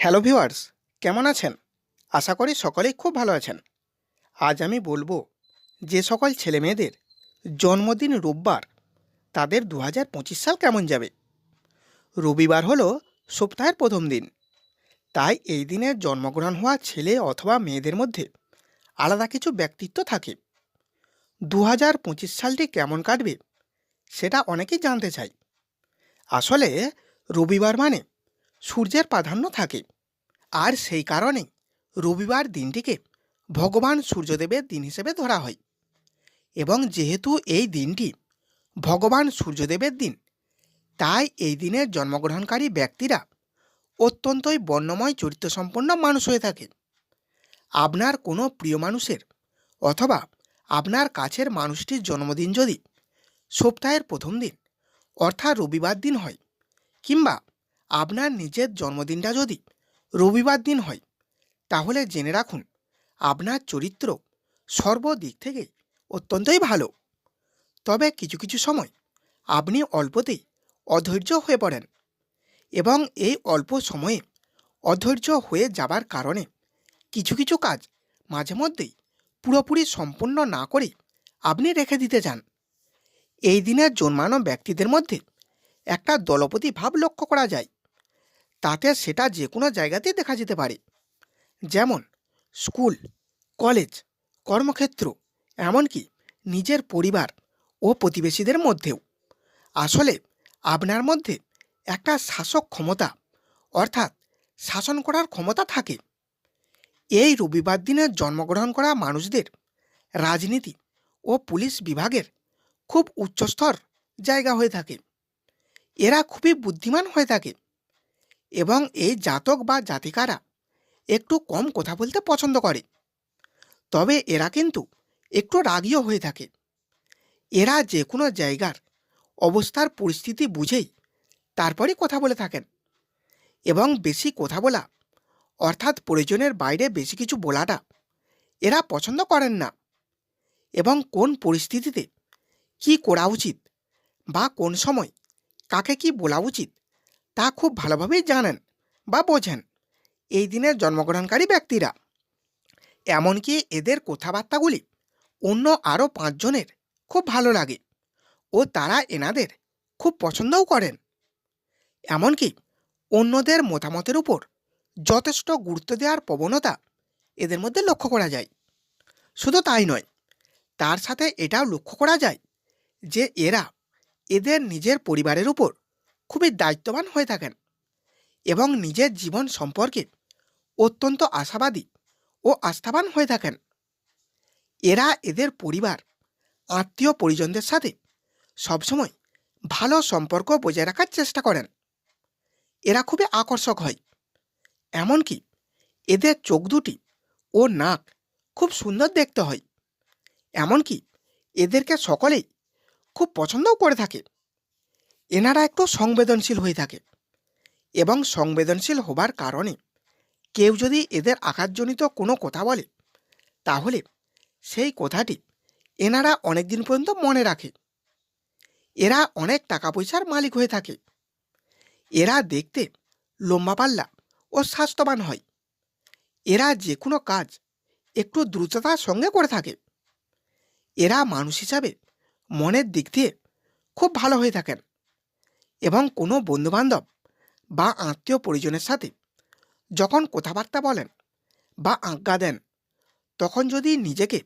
Hello viewers, কেমন আছেন? আশা করি সকলেই খুব ভালো আছেন। আজ আমি বলব যে সকল ছেলে মেয়েদের জন্মদিন রোববার, তাদের দু হাজার পঁচিশ সাল কেমন যাবে? রবিবার হলো সপ্তাহের প্রথম দিন। তাই এই দিনে জন্মগ্রহণ হওয়া ছেলে অথবা মেয়েদের মধ্যে আলাদা কিছু ব্যক্তিত্ব থাকে। দু হাজার পঁচিশ সালটি কেমন কাটবে, সেটা অনেকেই জানতে চাই আসলে রবিবার মানে সূর্যের প্রাধান্য থাকে। আর সেই কারণে রবিবার দিনটিকে ভগবান সূর্যদেবের দিন হিসেবে ধরা হয়। এবং যেহেতু এই দিনটি ভগবান সূর্যদেবের দিন, তাই এই দিনে জন্মগ্রহণকারী ব্যক্তিরা অত্যন্তই বর্ণময় চরিত্রসম্পন্ন মানুষ হয়ে থাকে। আপনার কোনো প্রিয় মানুষের অথবা আপনার কাছের মানুষটির জন্মদিন যদি সপ্তাহের প্রথম দিন, অর্থাৎ রবিবার দিন হয়, কিংবা আপনার নিজের জন্মদিনটা যদি রবিবার দিন হয়, তাহলে জেনে রাখুন, আপনার চরিত্র সর্বদিক থেকে অত্যন্তই ভালো। তবে কিছু কিছু সময় আপনি অল্পতেই অধৈর্য হয়ে পড়েন এবং এই অল্প সময়ে অধৈর্য হয়ে যাবার কারণে কিছু কিছু কাজ মাঝে মধ্যেই পুরোপুরি সম্পূর্ণ না করে আপনি রেখে দিতে চান। এই দিনের জন্মানো ব্যক্তিদের মধ্যে একটা দলপতি ভাব লক্ষ্য করা যায়। তাতে সেটা যে কোনো জায়গাতেই দেখা যেতে পারে। যেমন, স্কুল, কলেজ, কর্মক্ষেত্র, এমনকি নিজের পরিবার ও প্রতিবেশীদের মধ্যেও। আসলে আপনার মধ্যে একটা শাসক ক্ষমতা, অর্থাৎ শাসন করার ক্ষমতা থাকে। এই রবিবার দিনে জন্মগ্রহণ করা মানুষদের রাজনীতি ও পুলিশ বিভাগের খুব উচ্চস্তর জায়গা হয়ে থাকে। এরা খুবই বুদ্ধিমান হয়ে থাকে। এবং এই জাতক বা জাতিকারা একটু কম কথা বলতে পছন্দ করে। তবে এরা কিন্তু একটু রাগীও হয়ে থাকে। এরা যে কোনো জায়গার অবস্থার পরিস্থিতি বুঝেই তারপরে কথা বলে থাকেন। এবং বেশি কথা বলা, অর্থাৎ প্রয়োজনের বাইরে বেশি কিছু বলাটা এরা পছন্দ করেন না। এবং কোন পরিস্থিতিতে কি করা উচিত বা কোন সময় কাকে কি বলা উচিত তা খুব ভালোভাবেই জানেন বা বোঝেন। এই দিনের জন্মগ্রহণকারী ব্যক্তিরা। এমনকি এদের কথাবার্তাগুলি অন্য আরও পাঁচজনের খুব ভালো লাগে ও তারা এনাদের খুব পছন্দও করেন। এমনকি অন্যদের মতামতের উপর যথেষ্ট গুরুত্ব দেওয়ার প্রবণতা এদের মধ্যে লক্ষ্য করা যায়। শুধু তাই নয়, তার সাথে এটাও লক্ষ্য করা যায় যে এরা এদের নিজের পরিবারের উপর খুবই দায়িত্ববান হয়ে থাকেন এবং নিজের জীবন সম্পর্কে অত্যন্ত আশাবাদী ও আস্থাবান হয়ে থাকেন। এরা এদের পরিবার, আত্মীয় পরিজনদের সাথে সবসময় ভালো সম্পর্ক বজায় রাখার চেষ্টা করেন। এরা খুবই আকর্ষক হয়, এমনকি এদের চোখ দুটি ও নাক খুব সুন্দর দেখতে হয়, এমনকি এদেরকে সকলেই খুব পছন্দও করে থাকে। এনারা একটু সংবেদনশীল হয়ে থাকে এবং সংবেদনশীল হবার কারণে কেউ যদি এদের আঘাতজনিত কোনো কথা বলে, তাহলে সেই কথাটি এনারা অনেক দিন পর্যন্ত মনে রাখে। এরা অনেক টাকা পয়সার মালিক হয়ে থাকে। এরা দেখতে লম্বা পাল্লা ও স্বাস্থ্যবান হয়। এরা যে কোনো কাজ একটু দ্রুততার সঙ্গে করে থাকে। এরা মানুষ হিসাবে মনের দিক দিয়ে খুব ভালো হয়ে থাকেন। এবং কোনো বন্ধুবান্ধব বা আত্মীয় পরিজনের সাথে যখন কথাবার্তা বলেন বা আজ্ঞা দেন, তখন যদি নিজেকে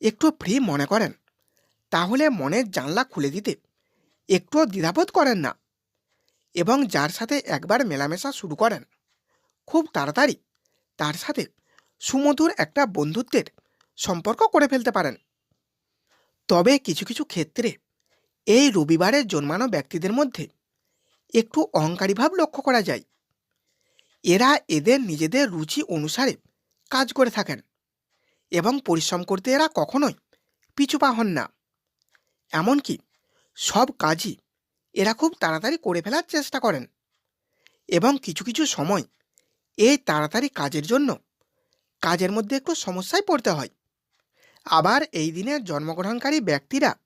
একটু ফ্রি মনে করেন, তাহলে মনের জানলা খুলে দিতে একটুও দ্বিধাবোধ করেন না এবং যার সাথে একবার মেলামেশা শুরু করেন, খুব তাড়াতাড়ি তার সাথে সুমধুর একটা বন্ধুত্বের সম্পর্ক করে ফেলতে পারেন। তবে কিছু কিছু ক্ষেত্রে এই রবিবারের জন্মানো ব্যক্তিদের মধ্যে একটু অহংকারী ভাব লক্ষ্য করা যায়। এরা এদের নিজেদের রুচি অনুসারে কাজ করে থাকেন এবং পরিশ্রম করতে এরা কখনোই পিছু পা হন না। এমনকি সব কাজই এরা খুব তাড়াতাড়ি করে ফেলার চেষ্টা করেন এবং কিছু কিছু সময় এই তাড়াতাড়ি কাজের জন্য কাজের মধ্যে একটু সমস্যায় পড়তে হয়। আবার এই দিনে জন্মগ্রহণকারী ব্যক্তিরা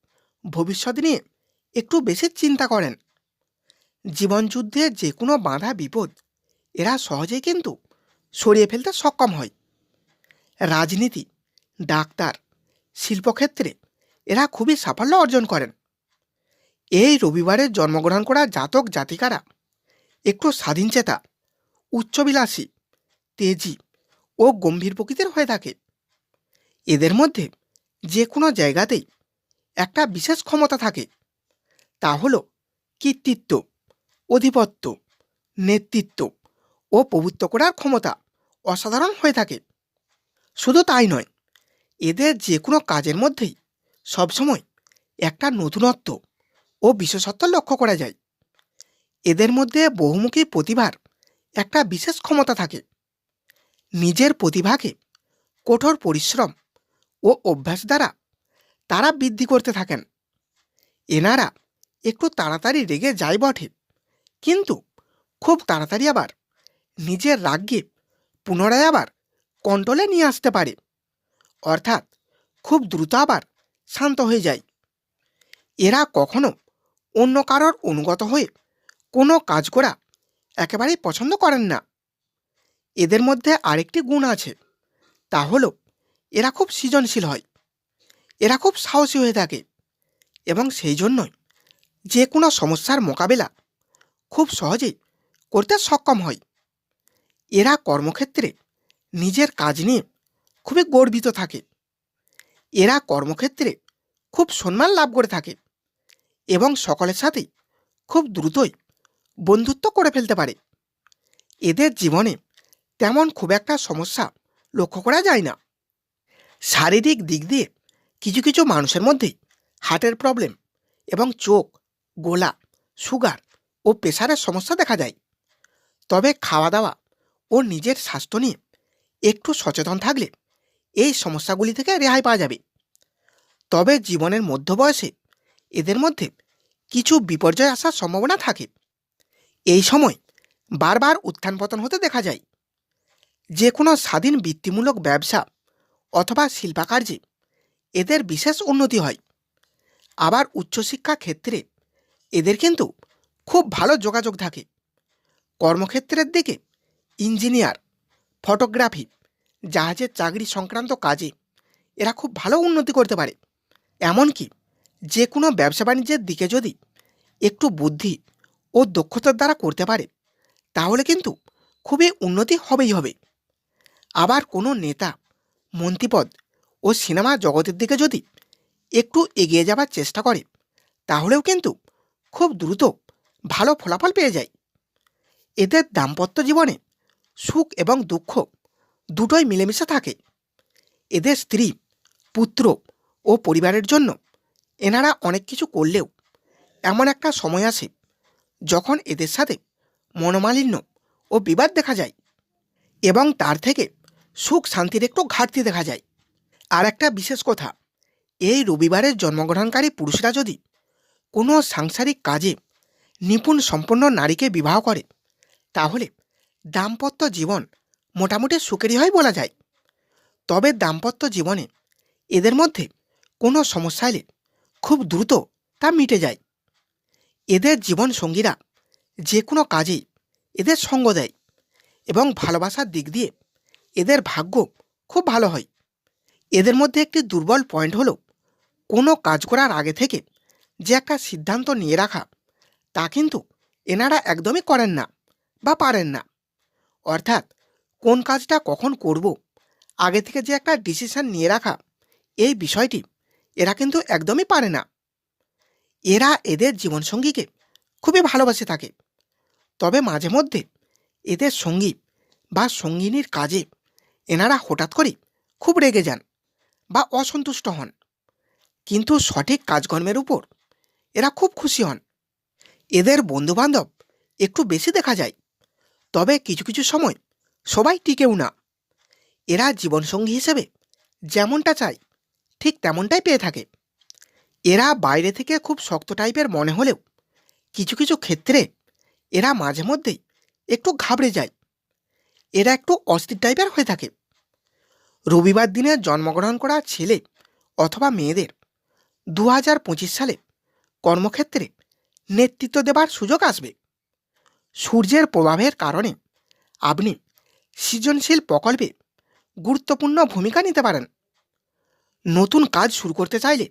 ভবিষ্যৎ নিয়ে একটু বেশি চিন্তা করেন। জীবনযুদ্ধে যে কোনো বাধা বিপদ, এরা সহজেই কিন্তু সরিয়ে ফেলতে সক্ষম হয়। রাজনীতি, ডাক্তার, শিল্পক্ষেত্রে এরা খুবই সাফল্য অর্জন করেন। এই রবিবারে জন্মগ্রহণ করা জাতক জাতিকারা একটু স্বাধীনচেতা উচ্চবিলাসী, তেজি ও গম্ভীর প্রকৃতির হয়ে থাকে। এদের মধ্যে যে কোনো জায়গাতেই একটা বিশেষ ক্ষমতা থাকে, তা হল কৃতিত্ব। অধিপত্য, নেতৃত্ব ও প্রভুত্ব করার ক্ষমতা অসাধারণ হয়ে থাকে। শুধু তাই নয়, এদের যে কোনো কাজের মধ্যেই সবসময় একটা নতুনত্ব ও বিশেষত্ব লক্ষ্য করা যায়। এদের মধ্যে বহুমুখী প্রতিভার একটা বিশেষ ক্ষমতা থাকে। নিজের প্রতিভাকে কঠোর পরিশ্রম ও অভ্যাস দ্বারা তারা বৃদ্ধি করতে থাকেন। এনারা একটু তাড়াতাড়ি রেগে যায় বটে। কিন্তু খুব তাড়াতাড়ি আবার নিজের রাগকে পুনরায় আবার কন্ট্রোলে নিয়ে আসতে পারে। অর্থাৎ খুব দ্রুত আবার শান্ত হয়ে যায়। এরা কখনো অন্য কারোর অনুগত হয়ে কোনো কাজ করা একেবারেই পছন্দ করেন না। এদের মধ্যে আরেকটি গুণ আছে, তা হলো এরা খুব সৃজনশীল হয়। এরা খুব সাহসী হয়ে থাকে এবং সেই জন্যই যে কোনো সমস্যার মোকাবেলা খুব সহজেই করতে সক্ষম হয় এরা কর্মক্ষেত্রে নিজের কাজ নিয়ে খুবই গর্বিত থাকে। এরা কর্মক্ষেত্রে খুব সম্মান লাভ করে থাকে এবং সকলের সাথে খুব দ্রুতই বন্ধুত্ব করে ফেলতে পারে। এদের জীবনে তেমন খুব একটা সমস্যা লক্ষ্য করা যায় না। শারীরিক দিক দিয়ে কিছু কিছু মানুষের মধ্যেই হার্টের প্রবলেম এবং চোখ, গোলা, সুগার ও প্রেশারের সমস্যা দেখা যায়। তবে খাওয়া দাওয়া ও নিজের স্বাস্থ্য নিয়ে একটু সচেতন থাকলে এই সমস্যাগুলি থেকে রেহাই পাওয়া যাবে। তবে জীবনের মধ্য বয়সে এদের মধ্যে কিছু বিপর্যয় আসার সম্ভাবনা থাকে। এই সময় বারবার উত্থান পতন হতে দেখা যায়। যে কোনো স্বাধীন বৃত্তিমূলক ব্যবসা অথবা শিল্পাকার্যে এদের বিশেষ উন্নতি হয়। আবার উচ্চশিক্ষা ক্ষেত্রে এদের কিন্তু খুব ভালো যোগাযোগ থাকে। কর্মক্ষেত্রের দিকে ইঞ্জিনিয়ার, ফটোগ্রাফি, জাহাজের চাকরি সংক্রান্ত কাজে এরা খুব ভালো উন্নতি করতে পারে। এমনকি যে কোনো ব্যবসা বাণিজ্যের দিকে যদি একটু বুদ্ধি ও দক্ষতার দ্বারা করতে পারে, তাহলে কিন্তু খুবই উন্নতি হবেই হবে। আবার কোনো নেতা, মন্ত্রীপদ ও সিনেমা জগতের দিকে যদি একটু এগিয়ে যাবার চেষ্টা করে, তাহলেও কিন্তু খুব দ্রুত ভালো ফলাফল পেয়ে যায়। এদের দাম্পত্য জীবনে সুখ এবং দুঃখ দুটোই মিলেমিশে থাকে। এদের স্ত্রী, পুত্র ও পরিবারের জন্য এনারা অনেক কিছু করলেও এমন একটা সময় আসে যখন এদের সাথে মনোমালিন্য ও বিবাদ দেখা যায় এবং তার থেকে সুখ শান্তির একটু ঘাটতি দেখা যায়। আর একটা বিশেষ কথা, এই রবিবারের জন্মগ্রহণকারী পুরুষরা যদি কোনো সাংসারিক কাজে নিপুণ সম্পন্ন নারীকে বিবাহ করে। তাহলে দাম্পত্য জীবন মোটামুটি সুখেরই হয় বলা যায়। তবে দাম্পত্য জীবনে এদের মধ্যে কোনো সমস্যা এলে খুব দ্রুত তা মিটে যায়। এদের জীবন সঙ্গীরা যে কোনো কাজেই এদের সঙ্গ দেয় এবং ভালোবাসার দিক দিয়ে এদের ভাগ্য খুব ভালো হয়। এদের মধ্যে একটি দুর্বল পয়েন্ট হলো কোনো কাজ করার আগে থেকে যে একটা সিদ্ধান্ত নিয়ে রাখা তা কিন্তু এনারা একদমই করেন না বা পারেন না। অর্থাৎ কোন কাজটা কখন করব, আগে থেকে যে একটা ডিসিশন নিয়ে রাখা, এই বিষয়টি এরা কিন্তু একদমই পারে না। এরা এদের জীবনসঙ্গীকে খুবই ভালোবাসে থাকে তবে মাঝে মধ্যে এদের সঙ্গী বা সঙ্গিনীর কাজে এনারা হঠাৎ করে খুব রেগে যান বা অসন্তুষ্ট হন। কিন্তু সঠিক কাজকর্মের উপর এরা খুব খুশি হন। এদের বন্ধুবান্ধব একটু বেশি দেখা যায়। তবে কিছু কিছু সময় সবাই টিকেও না। এরা জীবনসঙ্গী হিসেবে যেমনটা চায়, ঠিক তেমনটাই পেয়ে থাকে। এরা বাইরে থেকে খুব শক্ত টাইপের মনে হলেও কিছু কিছু ক্ষেত্রে এরা মাঝে মধ্যেই একটু ঘাবড়ে যায়। এরা একটু অস্থির টাইপের হয়ে থাকে। রবিবার দিনে জন্মগ্রহণ করা ছেলে অথবা মেয়েদের দু হাজার পঁচিশ সালে কর্মক্ষেত্রে নেতৃত্ব দেবার সুযোগ আসবে। সূর্যের প্রভাবের কারণে আপনি সৃজনশীল প্রকল্পে গুরুত্বপূর্ণ ভূমিকা নিতে পারেন। নতুন কাজ শুরু করতে চাইলে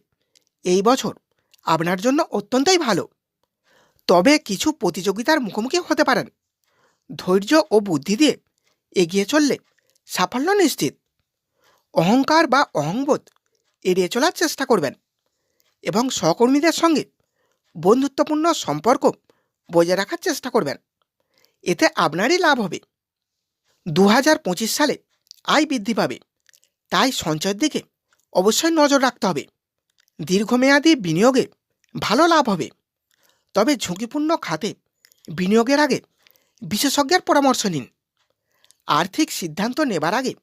এই বছর আপনার জন্য অত্যন্তই ভালো। তবে কিছু প্রতিযোগিতার মুখোমুখি হতে পারেন। ধৈর্য ও বুদ্ধি দিয়ে এগিয়ে চললে সাফল্য নিশ্চিত। অহংকার বা অহংবোধ এড়িয়ে চলার চেষ্টা করবেন এবং সহকর্মীদের সঙ্গে বন্ধুত্বপূর্ণ সম্পর্ক বজায় রাখার চেষ্টা করবেন। এতে আপনারই লাভ হবে। দু হাজার পঁচিশ সালে আয় বৃদ্ধি পাবে। তাই সঞ্চয়ের দিকে অবশ্যই নজর রাখতে হবে। দীর্ঘমেয়াদী বিনিয়োগে ভালো লাভ হবে। তবে ঝুঁকিপূর্ণ খাতে বিনিয়োগের আগে বিশেষজ্ঞের পরামর্শ নিন। আর্থিক সিদ্ধান্ত নেবার আগে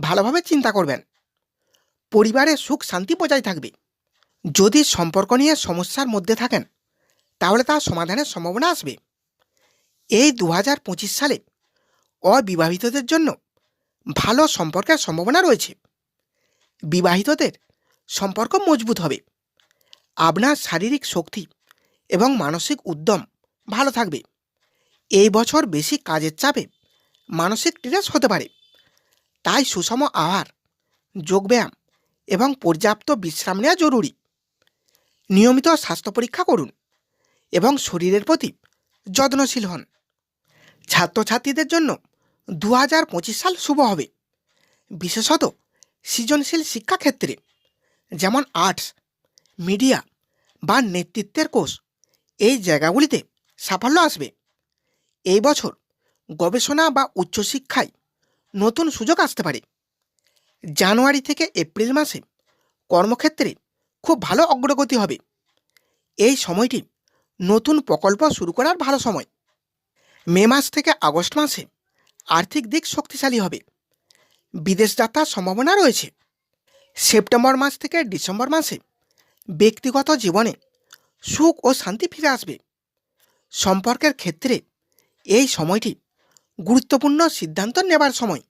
ভালোভাবে চিন্তা করবেন। পরিবারে সুখ শান্তি বজায় থাকবে। যদি সম্পর্ক নিয়ে সমস্যার মধ্যে থাকেন, তাহলে তা সমাধানের সম্ভাবনা আসবে। এই দু হাজার পঁচিশ সালে অবিবাহিতদের জন্য ভালো সম্পর্কের সম্ভাবনা রয়েছে। বিবাহিতদের সম্পর্ক মজবুত হবে, আপনার শারীরিক শক্তি এবং মানসিক উদ্যম ভালো থাকবে। এই বছর বেশি কাজের চাপে মানসিক স্ট্রেস হতে পারে। তাই সুষম আহার, যোগব্যায়াম এবং পর্যাপ্ত বিশ্রাম নেওয়া জরুরি। নিয়মিত স্বাস্থ্য পরীক্ষা করুন এবং শরীরের প্রতি যত্নশীল হন। ছাত্রছাত্রীদের জন্য দু হাজার পঁচিশ সাল শুভ হবে। বিশেষত সৃজনশীল শিক্ষাক্ষেত্রে, যেমন আর্টস, মিডিয়া বা নেতৃত্বের কোর্স, এই জায়গাগুলিতে সাফল্য আসবে। এই বছর গবেষণা বা উচ্চশিক্ষায় নতুন সুযোগ আসতে পারে। জানুয়ারি থেকে এপ্রিল মাসে কর্মক্ষেত্রে খুব ভালো অগ্রগতি হবে। এই সময়টি নতুন প্রকল্প শুরু করার ভালো সময়। মে মাস থেকে আগস্ট মাসে আর্থিক দিক শক্তিশালী হবে। বিদেশ যাত্রার সম্ভাবনা রয়েছে। সেপ্টেম্বর মাস থেকে ডিসেম্বর মাসে ব্যক্তিগত জীবনে সুখ ও শান্তি ফিরে আসবে। সম্পর্কের ক্ষেত্রে এই সময়টি গুরুত্বপূর্ণ সিদ্ধান্ত নেবার সময়।